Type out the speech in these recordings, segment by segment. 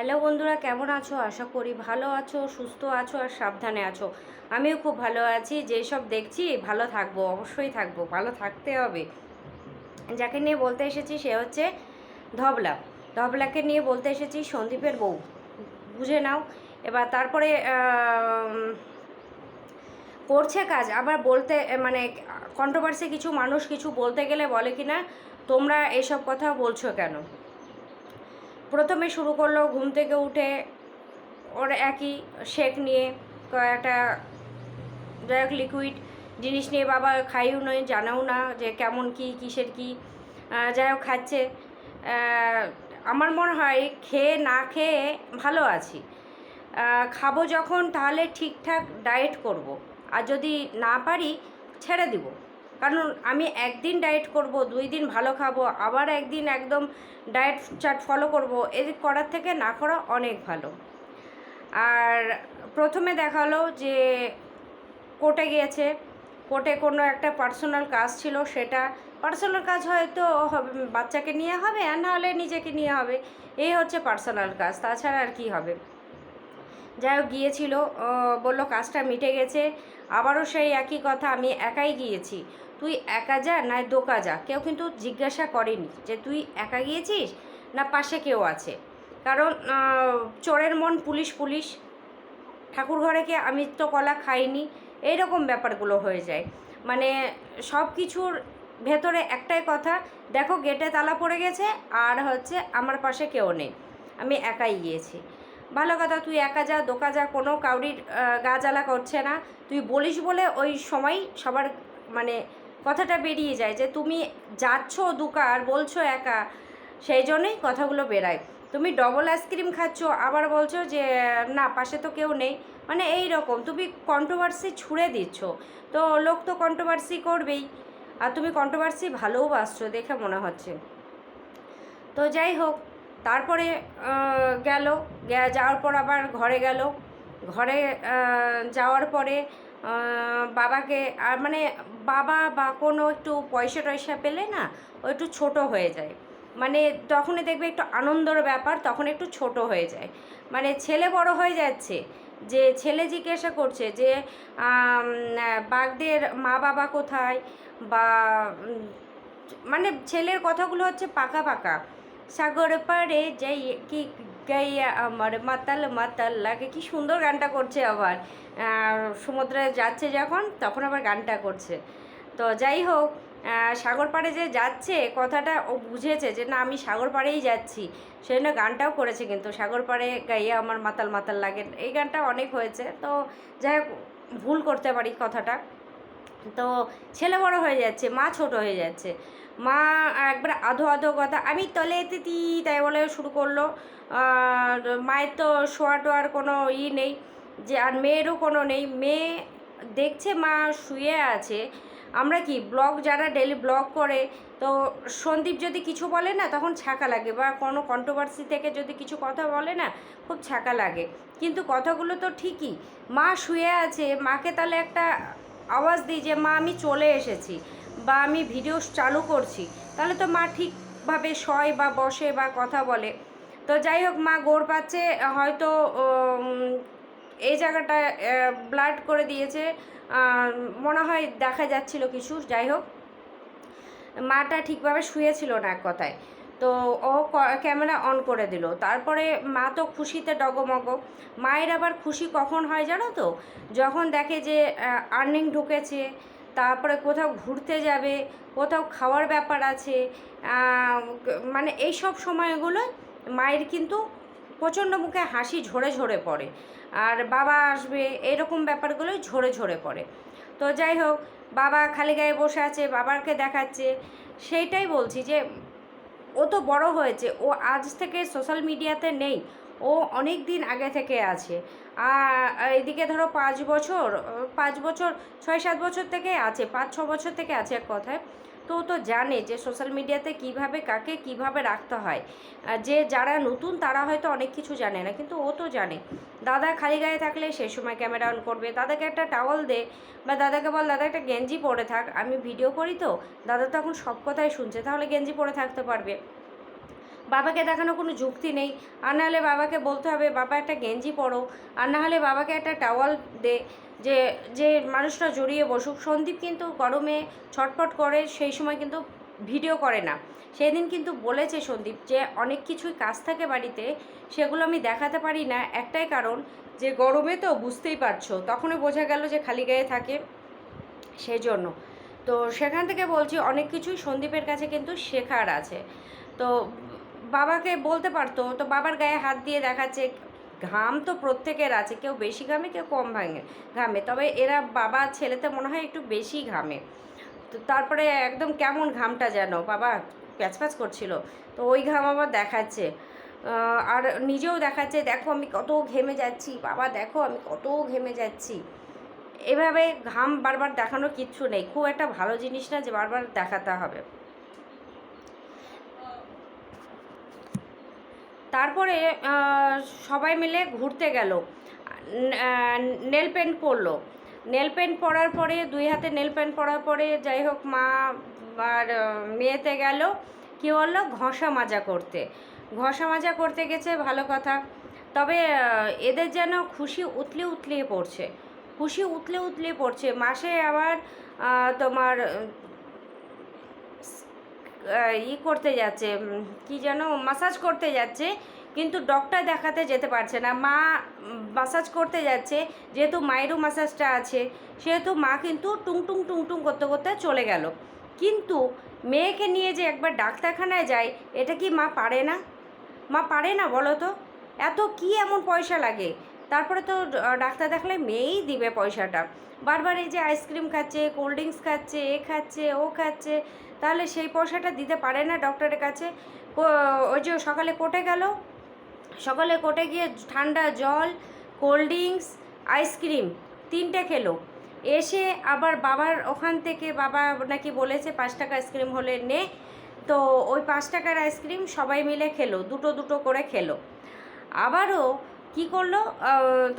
Hello বন্ধুরা, কেমন আছো? আশা করি ভালো আছো, সুস্থ আছো আর সাবধানে আছো। আমিও খুব ভালো আছি, যেসব দেখছি ভালো থাকব, অবশ্যই থাকব, ভালো থাকতে হবে। যাকে নিয়ে বলতে এসেছি সে হচ্ছে ধবলা। ধবলাকে নিয়ে বলতে এসেছি সন্দীপের বউ। বুঝে নাও। এবার তারপরে করছে কাজ। আবার বলতে মানে কন্ট্রোভার্সি কিছু মানুষ কিছু বলতে গেলে বলে কি না তোমরা এসব কথা বলছো কেন? প্রথমে শুরু করল ঘুম থেকে উঠে ওর একই শেক নিয়ে একটা যাই হোক লিকুইড জিনিস নিয়ে, বাবা, খাইও নয়, জানাও না যে কেমন কি, কিসের কি। যাই হোক, খাচ্ছে। আমার মনে হয় খেয়ে না খেয়ে ভালো আছি। খাব যখন, তাহলে ঠিকঠাক ডায়েট করব। আর যদি না পারি, ছেড়ে দিব। কারণ আমি একদিন ডায়েট করব, দুই দিন ভালো খাব, আবার একদিন একদম ডায়েট চার্ট ফলো করব এর করার থেকে না করা অনেক ভালো। আর প্রথমে দেখাল যে কোর্টে গিয়েছে কোর্টে কোনো একটা পার্সোনাল কাজ ছিল, সেটা পার্সোনাল কাজ হয়তো হবে, বাচ্চাকে নিয়ে হবে আর নাহলে নিজেকে নিয়ে হবে, এই হচ্ছে পার্সোনাল কাজ, তাছাড়া আর কি হবে। যাই হোক, গিয়েছিল বলল কাজটা মিটে গেছে, আবারও সেই একই কথা, আমি একাই গিয়েছি। তুই একা যা না দোকা যা। কেউ কিন্তু জিজ্ঞাসা করেনি যে তুই একা গিয়েছিস না পাশে কেউ আছে। কারণ চোরের মন পুলিশ পুলিশ। ঠাকুর ঘরে গিয়ে আমি তো কলা খাইনি। এইরকম ব্যাপারগুলো হয়ে যায়। মানে সব কিছুর ভেতরে একটাই কথা, দেখো গেটে তালা পড়ে গেছে আর হচ্ছে আমার পাশে কেউ নেই। আমি একাই গিয়েছি। ভালো কথা, তুই একা যা, দোকা যা, কোনো কাউরির গা জ্বালা করছে না। তুই বলিস বলে ওই সময় সবার মানে কথাটা বেরিয়ে যায় যে তুমি যাচ্ছ দুকার বলছো একা, সেই জন্যই কথাগুলো বেরায়। তুমি ডবল আইসক্রিম খাচ্ছ, আবার বলছো যে, না, পাশে তো কেউ নেই। মানে এই রকম, তুমি কন্ট্রোভার্সি ছুঁড়ে দিচ্ছ। তো লোক তো কন্ট্রোভার্সি করবেই, আর তুমি কন্ট্রোভার্সি ভালোবাসছো দেখে মনে হচ্ছে। তো যাই হোক, তারপরে গেল যাওয়ার পর আবার ঘরে গেল। ঘরে যাওয়ার পরে বাবাকে, আর মানে বাবা বা কোনো একটু পয়সা টয়সা পেলে না ও একটু ছোট হয়ে যায়। মানে তখনই দেখবে একটু আনন্দর ব্যাপার, তখন একটু ছোট হয়ে যায়। মানে ছেলে বড় হয়ে যাচ্ছে, যে ছেলে জিজ্ঞাসা করছে যে বাঘদের মা বাবা কোথায়? বা মানে ছেলের কথাগুলো হচ্ছে পাকা পাকা। সাগর পাড়ে যাই, কি গাইয়া আমার মাতাল মাতাল লাগে, কি সুন্দর গানটা করছে আবার। সমুদ্রে যাচ্ছে যখন, তখন আবার গানটা করছে। তো যাই হোক সাগর পাড়ে যে যাচ্ছে, কথাটা ও বুঝেছে যে না, আমি সাগর পাড়েই যাচ্ছি। সেই জন্য গানটাও করেছে কিন্তু। সাগর পাড়ে গাইয়া আমার মাতাল মাতাল লাগে। এই গানটা অনেক হয়েছে। তো যাই হোক, ভুল করতে পারি কথাটা। তো ছেলে বড় হয়ে যাচ্ছে, মা ছোট হয়ে যাচ্ছে। মা একবার আধো আধো কথা, আমি তলে তিতি তাই বলে শুরু করল। মায়ের তো শোয়া টোয়ার কোনো ই নেই, যে আর মেয়েরও কোনো নেই। মেয়ে দেখছে মা শুয়ে আছে। আমরা কি ব্লগ, যারা ডেলি ব্লগ করে, তো সন্দীপ যদি কিছু বলে না, তখন ছাকা লাগে বা কোনো কন্ট্রোভার্সি থেকে যদি কিছু কথা বলে না, খুব ছাকা লাগে। কিন্তু কথাগুলো তো ঠিকই। মা শুয়ে আছে, মাকে তাহলে একটা আওয়াজ দিই যে, মা, আমি চলে এসেছি বা আমি ভিডিও চালু করছি। তাহলে তো মা ঠিকভাবে শয় বা বসে বা কথা বলে। তো যাই হোক, মা গোড় পাচ্ছে, হয়তো এই জায়গাটা ব্লাড করে দিয়েছে। মনে হয় দেখা যাচ্ছিল কিছু, যাই হোক। মাটা ঠিকভাবে শুয়েছিল না এক কথায়। তো ও ক্যামেরা অন করে দিল। তারপরে মা তো খুশিতে ডগমগ। মায়ের আবার খুশি কখন হয় জানো তো? যখন দেখে যে আর্নিং ঢুকেছে, তারপরে কোথাও ঘুরতে যাবে, কোথাও খাওয়ার ব্যাপার আছে মানে এই সব সময়গুলো মায়ের কিন্তু প্রচণ্ড মুখে হাসি ঝরে ঝরে পড়ে। আর বাবা আসবে, এরকম ব্যাপারগুলো ঝরে ঝরে পড়ে। তো যাই হোক, বাবা খালি গায়ে বসে আছে, বাবাকে দেখাচ্ছে। সেইটাই বলছি যে ও তো বড় হয়েছে, ও আজ থেকে সোশ্যাল মিডিয়াতে নেই, ও অনেক দিন আগে থেকে আছে। আর এদিকে ধরো পাঁচ বছর পাঁচ বছর, ছয় সাত বছর থেকে আছে, পাঁচ ছ বছর থেকে আছে এক কথায়। তো তো জানে যে সোশ্যাল মিডিয়াতে কীভাবে কাকে কীভাবে রাখতে হয়। যে যারা নতুন তারা হয়তো অনেক কিছু জানে না, কিন্তু ও তো জানে। দাদা খালি গায়ে থাকলে সে সময় ক্যামেরা অন করবে, দাদাকে একটা টাওয়াল দে বা দাদাকে বল, দাদা, একটা গেঞ্জি পরে থাক, আমি ভিডিও করি তো? দাদা তখন সব কথাই শুনছে, তাহলে গেঞ্জি পরে থাকতে পারবে। বাবাকে দেখানো কোনো যুক্তি নেই। আর নাহলে বাবাকে বলতে হবে, বাবা, একটা গেঞ্জি পরো। আর না হলে বাবাকে একটা টাওয়াল দে। যে যে মানুষরা জড়িয়ে বসুক। সন্দীপ কিন্তু গরমে ছটফট করে, সেই সময় কিন্তু ভিডিও করে না। সেদিন কিন্তু বলেছে সন্দীপ যে, অনেক কিছুই কাজ থাকে বাড়িতে, সেগুলো আমি দেখাতে পারি না। একটাই কারণ যে, গরমে তো বুঝতেই পারছ, তখনই বোঝা গেল যে, খালি গায়ে থাকে। সেই জন্য তো সেখান থেকে বলছি, অনেক কিছুই সন্দীপের কাছে কিন্তু শেখার আছে। তো বাবাকে বলতে পারতো, তো বাবার গায়ে হাত দিয়ে দেখাচ্ছে ঘাম তো প্রত্যেকের আছে, কেউ বেশি ঘামে, কেউ কম ভাঙে, ঘামে। তবে এরা বাবা, ছেলেতে মনে হয় একটু বেশি ঘামে। তো তারপরে একদম কেমন ঘামটা যেন, বাবা প্যাচপ্যাচ করছিল। তো ওই ঘাম আবার দেখাচ্ছে। আর নিজেও দেখাচ্ছে, দেখো আমি কত ঘেমে যাচ্ছি, বাবা দেখো আমি কত ঘেমে যাচ্ছি। এভাবে ঘাম বারবার দেখানোর কিচ্ছু নেই, খুব একটা ভালো জিনিস না যে বারবার দেখাতে হবে। তারপরে সবাই মিলে ঘুরতে গেল। নেল পেন্ট পরলো। নেল পেন্ট পরার পরে, দুই হাতে নেল পেন্ট পরার পরে যাই হোক, মা আর মেয়েতে গেল। কী বলল? ঘষা মাজা করতে। ঘষা মাজা করতে গেছে, ভালো কথা। তবে এদের যেন খুশি উতলে উতলিয়ে পড়ছে। খুশি উতলে উতলিয়ে পড়ছে। মাসে আবার তোমার ই করতে যাচ্ছে কি যেন মাসাজ করতে যাচ্ছে, কিন্তু ডক্টর দেখাতে যেতে পারছে না। মা মাসাজ করতে যাচ্ছে, যেহেতু মায়েরও মাসাজটা আছে, সেহেতু মা কিন্তু টুং টুং টুং টুং করতে করতে চলে গেল। কিন্তু মেয়েকে নিয়ে যে একবার ডাক্তারখানায় যায় এটা কি মা পারে না? মা পারে না বলো তো? এত কি এমন পয়সা লাগে? তারপরে তো ডাক্তার দেখালে মেয়েই দিবে পয়সাটা। বারবার এই যে আইসক্রিম খাচ্ছে কোল্ড ড্রিঙ্কস খাচ্ছে, এ খাচ্ছে, ও খাচ্ছে তাহলে সেই পয়সাটা দিতে পারে না ডক্টরের কাছে। ওই যে সকালে কোর্টে গেল। সকালে কোর্টে গিয়ে ঠান্ডা জল, কোল্ড ড্রিঙ্কস আইসক্রিম তিনটে খেলো। এসে আবার বাবার ওখান থেকে বাবা নাকি বলেছে, পাঁচ টাকা আইসক্রিম হলে নে। তো ওই পাঁচ টাকার আইসক্রিম সবাই মিলে খেলো, দুটো দুটো করে খেলো। আবারও কি করল?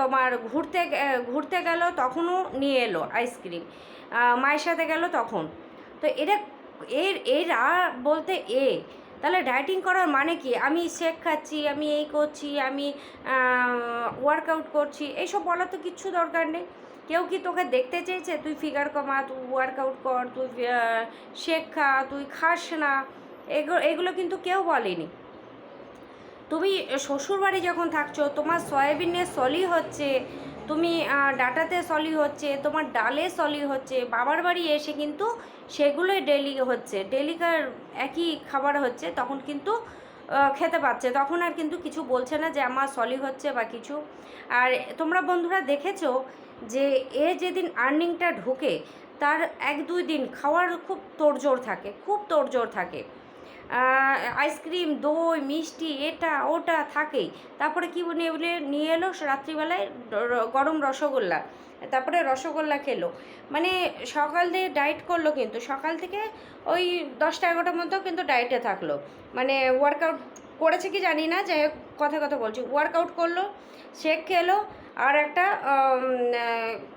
তোমার ঘুরতে ঘুরতে গেল, তখনও নিয়ে এলো আইসক্রিম মায়ের সাথে গেল তখন। তো এটা এর, এরা বলতে এ। তাহলে ডায়েটিং করার মানে কি? আমি শেক খাচ্ছি, আমি এই করছি, আমি ওয়ার্কআউট করছি, এইসব বলার তো কিচ্ছু দরকার নেই। কেউ কি তোকে দেখতে চেয়েছে? তুই ফিগার কমা, তুই ওয়ার্কআউট কর, তুই শেক খা, তুই খাস না। এগুলো এগুলো কিন্তু কেউ বলেনি। তুমি শ্বশুরবাড়ি যখন থাকছো, তোমার সয়াবিনের সলি হচ্ছে তুমি ডাটাতে সলি হচ্ছে, তোমার ডালে সলি হচ্ছে, বাবার বাড়ি এসে কিন্তু সেগুলোই ডেলি হচ্ছে, ডেলিকার একই খাবার হচ্ছে, তখন কিন্তু খেতে পাচ্ছে, তখন আর কিন্তু কিছু বলছে না যে আমার সলি হচ্ছে বা কিছু। আর তোমরা বন্ধুরা দেখেছ যে এ যেদিন আর্নিংটা ঢোকে, তার এক দুই দিন খাওয়ার খুব তোড়জোড় থাকে, খুব তোড়জোড় থাকে। আইসক্রিম দই, মিষ্টি, এটা, ওটা থাকেই। তারপরে কি বলে নিয়ে এলো রাত্রিবেলায় গরম রসগোল্লা। তারপরে রসগোল্লা খেলো। মানে সকাল দিয়ে ডায়েট করল কিন্তু, সকাল থেকে ওই দশটা এগারোটার মধ্যেও কিন্তু ডায়েটে থাকল। মানে ওয়ার্কআউট করেছে কি জানি না, যাই হোক, কথা কথা বলছি। ওয়ার্কআউট করল শেক খেলো, আর একটা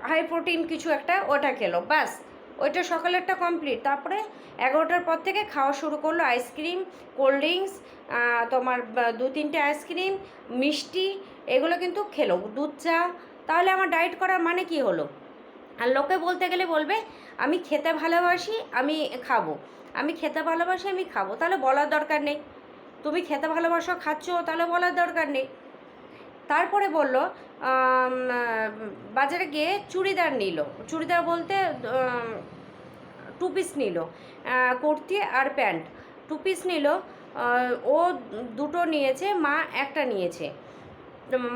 হাই প্রোটিন কিছু একটা ওটা খেলো, ব্যাস। ওইটা সকালেরটা কমপ্লিট তারপরে এগারোটার পর থেকে খাওয়া শুরু করল আইসক্রিম কোল্ড ড্রিঙ্কস তোমার দু তিনটে আইসক্রিম মিষ্টি, এগুলো কিন্তু খেলো। দুধ চা, তাহলে আমার ডায়েট করার মানে কি হলো? আর লোকে বলতে গেলে বলবে, আমি খেতে ভালোবাসি, আমি খাব। আমি খেতে ভালোবাসি, আমি খাব। তাহলে বলার দরকার নেই। তুমি খেতে ভালোবাসো, খাচ্ছ, তাহলে বলার দরকার নেই। তারপরে বলল বাজারে গিয়ে চুড়িদার নিল। চুড়িদার বলতে টু পিস নিল কুর্তি আর প্যান্ট। টু পিস নিল ও দুটো নিয়েছে, মা একটা নিয়েছে।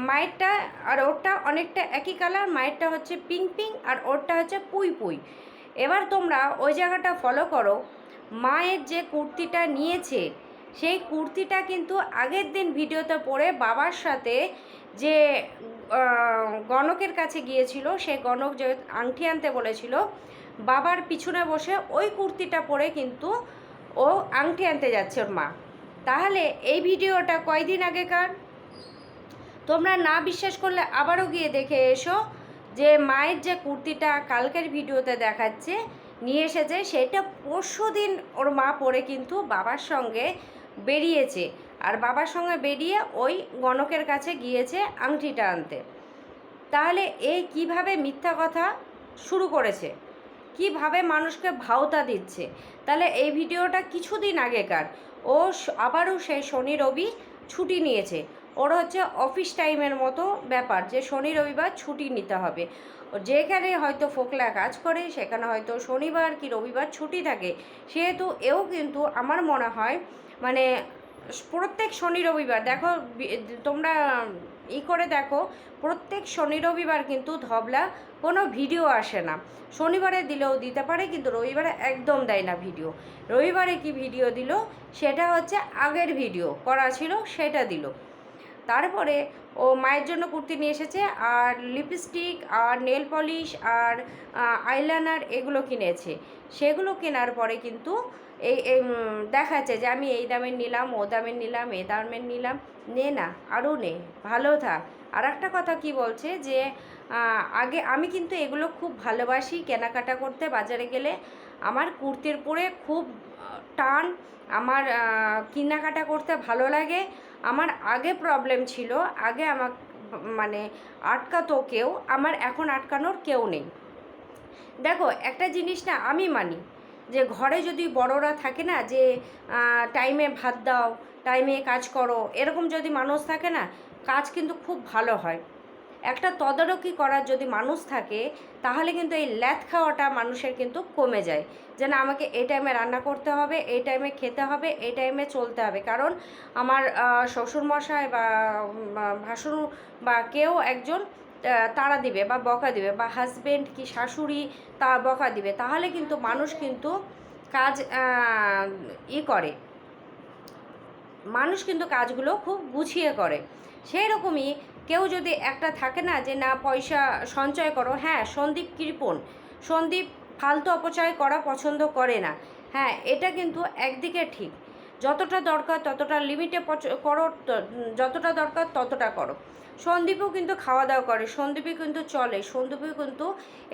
মায়েরটা আর ওরটা অনেকটা একই কালার মায়েরটা হচ্ছে পিঙ্ক পিঙ্ক আর ওরটা হচ্ছে পুই পুই। এবার তোমরা ওই জায়গাটা ফলো করো। মায়ের যে কুর্তিটা নিয়েছে সেই কুর্তিটা কিন্তু আগের দিন ভিডিওতে পড়ে বাবার সাথে যে গণকের কাছে গিয়েছিল সেই গণক যে আংটি আনতে বলেছিল, বাবার পিছনে বসে ওই কুর্তিটা পরে কিন্তু ও আংটি আনতে যাচ্ছে ওর মা। তাহলে এই ভিডিওটা কয়দিন আগেকার? তোমরা না বিশ্বাস করলে আবারও গিয়ে দেখে এসো যে মায়ের যে কুর্তিটা কালকের ভিডিওতে দেখাচ্ছে, নিয়ে এসেছে, সেটা পরশু দিন ওর মা পরে কিন্তু বাবার সঙ্গে বেরিয়েছে। আর বাবার সঙ্গে বেরিয়ে ওই গণকের কাছে গিয়েছে আংটিটা আনতে। তাহলে এই কীভাবে মিথ্যা কথা শুরু করেছে? কীভাবে মানুষকে ভাওতা দিচ্ছে? তাহলে এই ভিডিওটা কিছুদিন আগেকার। ও আবারও সেই শনি রবি ছুটি নিয়েছে। ওর হচ্ছে অফিস টাইমের মতো ব্যাপার যে শনি রবিবার ছুটি নিতে হবে। যেখানে হয়তো ফোকলা কাজ করে, সেখানে হয়তো শনিবার কি রবিবার ছুটি থাকে। সেহেতু এও কিন্তু আমার মনে হয় মানে প্রত্যেক শনি রবিবার দেখো, তোমরা ই করে দেখো, প্রত্যেক শনি রবিবার কিন্তু ধবলা কোনো ভিডিও আসে না। শনিবারে দিলেও দিতে পারে, কিন্তু রবিবারে একদম দেয় না ভিডিও। রবিবারে কি ভিডিও দিল? সেটা হচ্ছে আগের ভিডিও, করা ছিল সেটা দিল। তারপরে ও মায়ের জন্য কুর্তি নিয়ে এসেছে, আর লিপস্টিক, আর নেল পলিশ, আর আইলাইনার এগুলো কিনেছে। সেগুলো কেনার পরে কিন্তু এই এই, দেখাচ্ছে যে আমি এই দামের নিলাম ও দামের নিলাম এ দামের নিলাম। নে না আরও নে ভালো থাক। আর একটা কথা কি বলছে যে আগে আমি কিন্তু এগুলো খুব ভালোবাসি কেনাকাটা করতে বাজারে গেলে। আমার কুর্তির পরে খুব টান আমার কেনাকাটা করতে ভালো লাগে। আমার আগে প্রবলেম ছিল আগে আমার মানে আটকাতো কেউ আমার এখন আটকানোর কেউ নেই। দেখো একটা জিনিস না আমি মানি। যে ঘরে যদি বড়রা থাকে না যে টাইমে ভাত দাও টাইমে কাজ করো, এরকম যদি মানুষ থাকে না, কাজ কিন্তু খুব ভালো হয়। একটা তদারকি করার যদি মানুষ থাকে, তাহলে কিন্তু এই ল্যাথ খাওয়াটা মানুষের কিন্তু কমে যায়। যে না, আমাকে এই টাইমে রান্না করতে হবে, এই টাইমে খেতে হবে, এই টাইমে চলতে হবে। কারণ আমার শ্বশুরমশাই বা ভাসুর বা কেউ একজন তাড়া দিবে বা বকা দিবে বা হাজবেন্ড কি শাশুড়ি তা বকা দিবে, তাহলে কিন্তু মানুষ কিন্তু কাজ ই করে। মানুষ কিন্তু কাজগুলো খুব গুছিয়ে করে। সেই রকমই কেউ যদি একটা থাকে না যে, না, পয়সা সঞ্চয় করো। হ্যাঁ সন্দীপ কৃপণ। সন্দীপ ফালতু অপচয় করা পছন্দ করে না। হ্যাঁ এটা কিন্তু একদিকে ঠিক। যতটা দরকার ততটা লিমিটে করো যতটা দরকার ততটা করো। সন্দীপও কিন্তু খাওয়া দাওয়া করে, সন্দীপই কিন্তু চলে সন্দীপও কিন্তু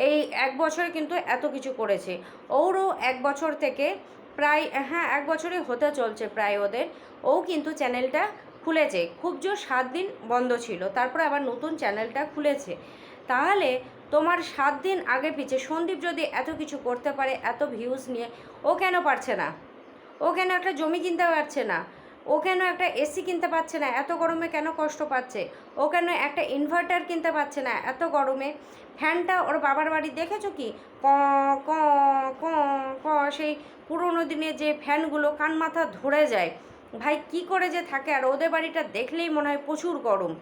এই এক বছরে কিন্তু এত কিছু করেছে। ওরও এক বছর থেকে প্রায় হ্যাঁ এক বছরই হতে চলছে প্রায় ওদের। ও কিন্তু চ্যানেলটা খুলেছে। খুব জোর সাত দিন বন্ধ ছিল, তারপরে আবার নতুন চ্যানেলটা খুলেছে। তাহলে তোমার সাত দিন আগে পিছে সন্দীপ যদি এত কিছু করতে পারে, এত ভিউজ নিয়ে, ও কেন পারছে না? ও কেন একটা জমি কিনতে পারছে না? ও কেন একটা এসি কিনতে পারছে না? এত গরমে কেন কষ্ট পাচ্ছে? ও কেন একটা ইনভার্টার কিনতে পারছে না? এত গরমে? ফ্যানটা ওর বাবার বাড়ি দেখেছ কি? ক ক ক ক, সেই পুরোনো দিনে যে ফ্যানগুলো কান মাথা ধরে যায়। ভাই, কি করে যে থাকে? আর ওদের বাড়িটা দেখলেই মনে হয় প্রচুর গরম।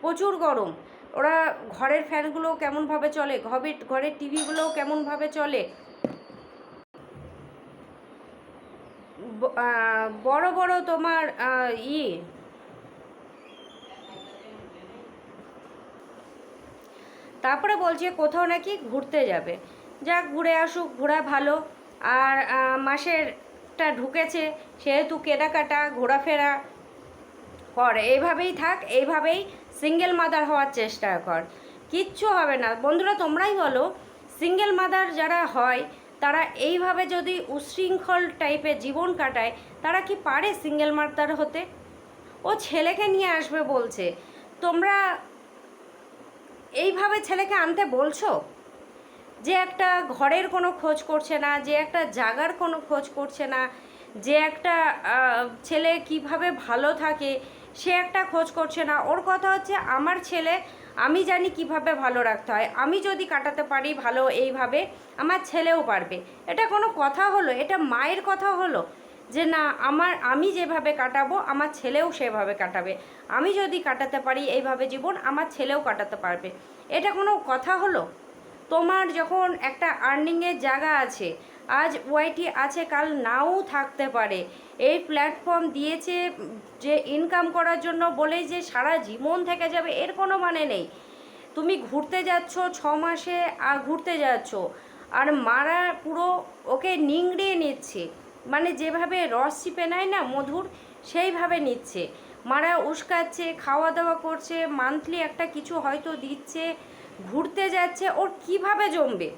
প্রচুর গরম। ওরা ঘরের ফ্যানগুলো কেমনভাবে চলে? ঘরের ঘরের টিভিগুলোও কেমনভাবে চলে ব- আহ, বড় বড় তোমার ই। তারপরে বলছে কোথাও নাকি ঘুরতে যাবে। যাক, ঘুরে আসুক, ঘোরা ভালো। আর মাসেরটা ঢুকেছে, সেহেতু কেনাকাটা, ঘোরাফেরা কর। এইভাবেই থাক, এইভাবেই সিঙ্গেল মাদার হওয়ার চেষ্টা কর। কিচ্ছু হবে না। বন্ধুরা, তোমরাই বলো সিঙ্গেল মাদার যারা হয় তারা এইভাবে যদি উশৃঙ্খল টাইপের জীবন কাটায়, তারা কি পারে সিঙ্গেল মার্তার হতে? ও ছেলেকে নিয়ে আসবে বলছে। তোমরা এইভাবে ছেলেকে আনতে বলছো? যে একটা ঘরের কোনো খোঁজ করছে না, যে একটা জাগার কোনো খোঁজ করছে না, যে একটা ছেলে কীভাবে ভালো থাকে সে একটা খোঁজ করছে না। ওর কথা হচ্ছে, আমার ছেলে, আমি জানি কীভাবে ভালো রাখতে হয়। আমি যদি কাটাতে পারি ভালো এইভাবে, আমার ছেলেও পারবে। এটা কোনো কথা হলো? এটা মায়ের কথা হলো? যে না, আমার, আমি যেভাবে কাটাবো, আমার ছেলেও সেভাবে কাটাবে। আমি যদি কাটাতে পারি এইভাবে জীবন, আমার ছেলেও কাটাতে পারবে। এটা কোনো কথা হলো? তোমার যখন একটা আর্নিংয়ের জায়গা আছে আজ ওয়াইটি আছে, কাল নাও থাকতে পারে। এই প্ল্যাটফর্ম দিয়েছে যে ইনকাম করার জন্য বলেই যে সারা জীবন থেকে যাবে, এর কোনো মানে নেই। তুমি ঘুরতে যাচ্ছ ছ মাসে, আর ঘুরতে যাচ্ছ, আর মারা পুরো ওকে নিংড়িয়ে নিচ্ছে। মানে যেভাবে রস চিপে নেয় না মধুর, সেইভাবে নিচ্ছে। মারা উস্কাচ্ছে খাওয়া দাওয়া করছে মান্থলি একটা কিছু হয়তো দিচ্ছে, ঘুরতে যাচ্ছে, ওর কীভাবে জমবে?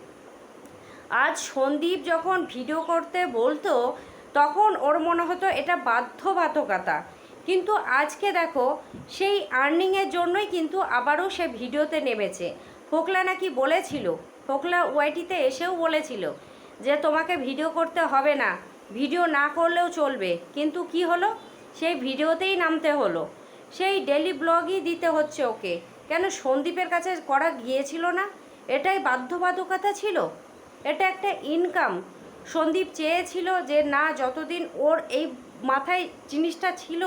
আজ সন্দীপ যখন ভিডিও করতে বলতো, তখন ওর মনে হতো এটা বাধ্যবাধকতা। কিন্তু আজকে দেখো, সেই আর্নিংয়ের জন্যই কিন্তু আবারও সে ভিডিওতে নেমেছে। ফোকলা নাকি বলেছিল, ফোকলা ওয়াইটিতে এসেও বলেছিল যে তোমাকে ভিডিও করতে হবে না ভিডিও না করলেও চলবে। কিন্তু কি হলো? সেই ভিডিওতেই নামতে হলো। সেই ডেলি ব্লগই দিতে হচ্ছে ওকে। কেন সন্দীপের কাছে করা গিয়েছিল না? এটাই বাধ্যবাধকতা ছিল? এটা একটা ইনকাম সন্দীপ চেয়েছিল যে, না, যতদিন ওর এই মাথায় জিনিসটা ছিল,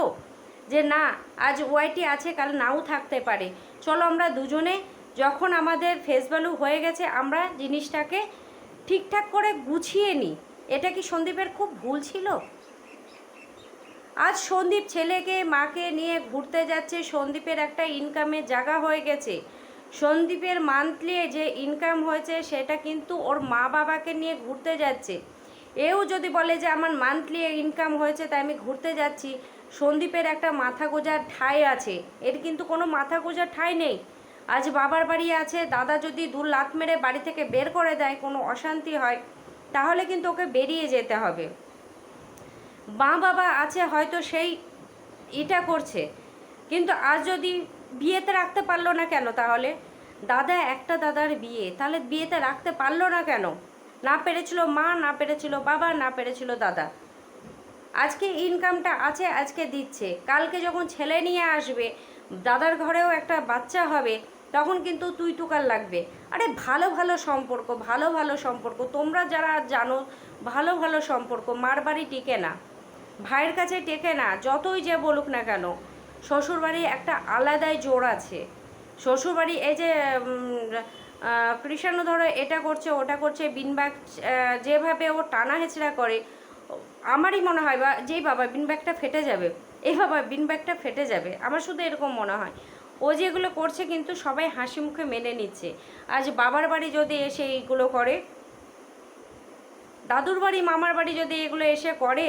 যে না, আজ ওয়াইটি আছে, কাল নাও থাকতে পারে। চলো আমরা দুজনে, যখন আমাদের ফেস ভ্যালু হয়ে গেছে, আমরা জিনিসটাকে ঠিকঠাক করে গুছিয়ে নিই। এটা কি সন্দীপের খুব ভুল ছিল? আজ সন্দীপ ছেলেকে, মাকে নিয়ে ঘুরতে যাচ্ছে, সন্দীপের একটা ইনকামের জায়গা হয়ে গেছে। সন্দীপের মান্থলি যে ইনকাম হয়েছে, সেটা কিন্তু ওর মা বাবাকে নিয়ে ঘুরতে যাচ্ছে। এও যদি বলে যে আমার মান্থলি ইনকাম হয়েছে, তাই আমি ঘুরতে যাচ্ছি, সন্দীপের একটা মাথা গোজার ঠাঁই আছে। এর কিন্তু কোনো মাথা গোজার ঠাঁই নেই। আজ বাবার বাড়ি আছে, দাদা যদি দু লাত মেরে বাড়ি থেকে বের করে দেয়, কোনো অশান্তি হয়, তাহলে কিন্তু ওকে বেরিয়ে যেতে হবে। মা বাবা আছে, হয়তো সেই এটা করছে। কিন্তু আজ যদি বিয়েতে রাখতে পারল না কেন তাহলে? দাদা, একটা দাদার বিয়ে। তাহলে বিয়েতে রাখতে পারল না কেন? না পেরেছিল মা, না পেরেছিল বাবা, না পেরেছিল দাদা। আজকে ইনকামটা আছে, আজকে দিচ্ছে। কালকে যখন ছেলে নিয়ে আসবে, দাদার ঘরেও একটা বাচ্চা হবে, তখন কিন্তু তুই তুকার লাগবে। আরে ভালো ভালো সম্পর্ক, ভালো ভালো সম্পর্ক। তোমরা যারা জানো, ভালো ভালো সম্পর্ক, মার বাড়ি টিকে না। ভাইয়ের কাছে টেকে না, যতই যে বলুক না কেন। শ্বশুরবাড়ি একটা আলাদাই জোর আছে। শ্বশুরবাড়ি এই যে কৃষাণু ধরো এটা করছে, ওটা করছে, বিনবাগ যেভাবে ও টানা হেঁচড়া করে, আমারই মনে হয় বা যেই বাবা বিনব্যাগটা ফেটে যাবে এই বাবা বিনব্যাগটা ফেটে যাবে, আমার শুধু এরকম মনে হয়। ও যেগুলো করছে কিন্তু সবাই হাসি মুখে মেনে নিচ্ছে। আজ বাবার বাড়ি যদি এসে এইগুলো করে, দাদুর বাড়ি, মামার বাড়ি যদি এগুলো এসে করে,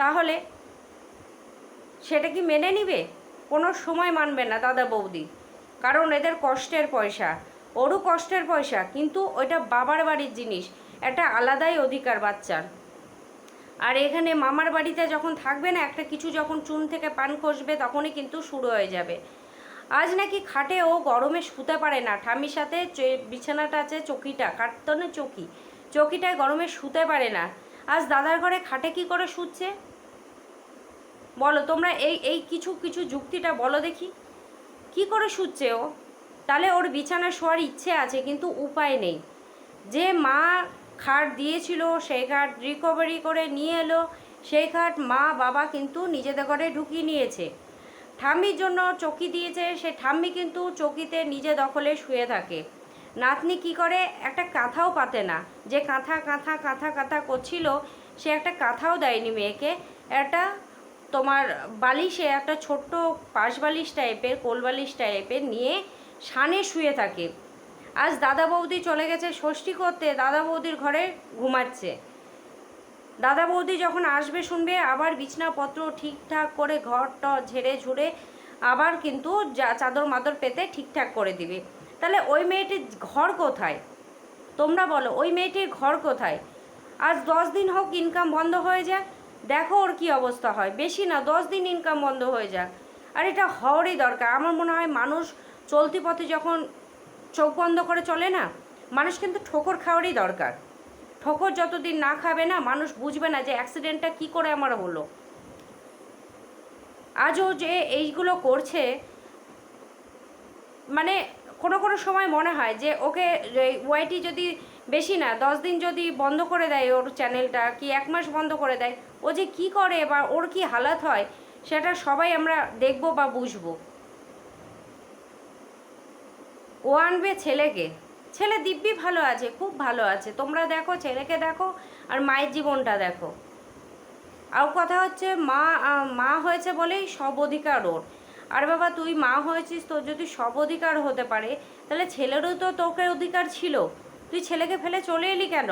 তাহলে সেটা কি মেনে নিবে? কোনো সময় মানবে না দাদা বৌদি। কারণ এদের কষ্টের পয়সা। ওরও কষ্টের পয়সা, কিন্তু ওইটা বাবার বাড়ির জিনিস। একটা আলাদাই অধিকার বাচ্চার। আর এখানে মামার বাড়িতে যখন থাকবে না, একটা কিছু যখন চুন থেকে পান খসবে, তখনই কিন্তু শুরু হয়ে যাবে। আজ নাকি খাটে ও গরমে শুতে পারে না। ঠামির সাথে বিছানাটা আছে, চকিটা কাটতনে চকি। চকিটায় গরমে শুতে পারে না। আজ দাদার ঘরে খাটে কি করে শুচ্ছে? বলো, তোমরা এই এই কিছু কিছু যুক্তিটা বলো দেখি। কি করে শুচ্ছে ও? তাহলে ওর বিছানা শোয়ার ইচ্ছে আছে, কিন্তু উপায় নেই। যে মা খাট দিয়েছিল, সেই খাট রিকভারি করে নিয়ে এলো, সেই খাট মা, বাবা কিন্তু নিজেদের ঘরে ঢুকিয়ে নিয়েছে। ঠাম্মির জন্য চকি দিয়েছে, সে ঠাম্মি কিন্তু চকিতে নিজে দখলে শুয়ে থাকে। নাতনি কি করে? একটা কাঁথাও পাতে না। যে কাঁথা কাঁথা কাঁথা কাঁথা করছিল, সে একটা কাঁথাও দেয়নি মেয়েকে। একটা তোমার বালিশে একটা ছোট্ট পাশ বালিশ টাইপের, কোল বালিশ টাইপের নিয়ে সানে শুয়ে থাকে। আজ দাদা বৌদি চলে গেছে ষষ্ঠী করতে, দাদা বৌদির ঘরে ঘুমাচ্ছে। দাদা বৌদি যখন আসবে শুনবে, আবার বিছনাপত্র ঠিকঠাক করে ঘরট ঝেড়ে ঝুড়ে আবার কিন্তু যা চাদর মাদর পেতে ঠিকঠাক করে দিবে। তাহলে ওই মেয়েটির ঘর কোথায়? তোমরা বলো, ওই মেয়েটির ঘর কোথায়? আজ দশ দিন হোক ইনকাম বন্ধ হয়ে যাক দেখো ওর কী অবস্থা হয়। বেশি না, দশ দিন ইনকাম বন্ধ হয়ে যাক। আর এটা হওয়ারই দরকার। আমার মনে হয় মানুষ চলতি পথে যখন চোখ বন্ধ করে চলে না, মানুষ কিন্তু ঠোকর খাওয়ারই দরকার। ঠোকর যতদিন না খাবে না, মানুষ বুঝবে না যে অ্যাক্সিডেন্টটা কি করে আমার হলো। আজও যে এইগুলো করছে মানে কোনো কোনো সময় মনে হয় যে ওকে ওয়াইটি যদি বেশি না, দশ দিন যদি বন্ধ করে দেয় ওর চ্যানেলটা, কি এক মাস বন্ধ করে দেয়, ও যে কি করে বা ওর কি হালাত হয়, সেটা সবাই আমরা দেখব বা বুঝব। ও আনবে ছেলেকে। ছেলে দিব্যি ভালো আছে, খুব ভালো আছে। তোমরা দেখো, ছেলেকে দেখো আর মায়ের জীবনটা দেখো। আর কথা হচ্ছে মা মা হয়েছে বলেই সব অধিকার ওর। আর বাবা, তুই মা হয়েছিস, তোর যদি সব অধিকার হতে পারে, তাহলে ছেলেরও তো তোকে অধিকার ছিল। তুই ছেলেকে ফেলে চলে এলি কেন?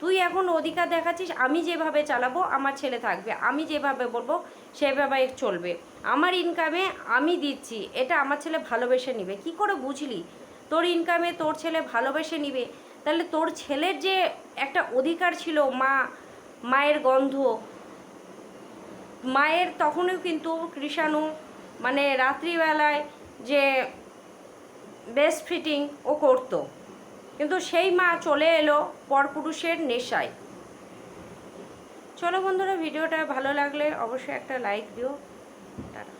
তুই এখন অধিকার দেখাচ্ছিস, আমি যেভাবে চালাবো, আমার ছেলে থাকবে। আমি যেভাবে বলব সেভাবে চলবে। আমার ইনকামে আমি দিচ্ছি, এটা আমার ছেলে ভালোবেসে নিবে। কি করে বুঝলি? তোর ইনকামে তোর ছেলে ভালোবেসে নিবে। তাহলে তোর ছেলের যে একটা অধিকার ছিল, মা, মায়ের গন্ধ, মায়ের তখনও কিন্তু কৃষাণু মানে রাত্রিবেলায় যে বেস্ট ফিটিং ও করত। কিন্তু সেই মা চলে এলো পরপুরুষের নেশায়। চলো বন্ধুরা, ভিডিওটা ভালো লাগলে অবশ্যই একটা লাইক দিও। টাটা।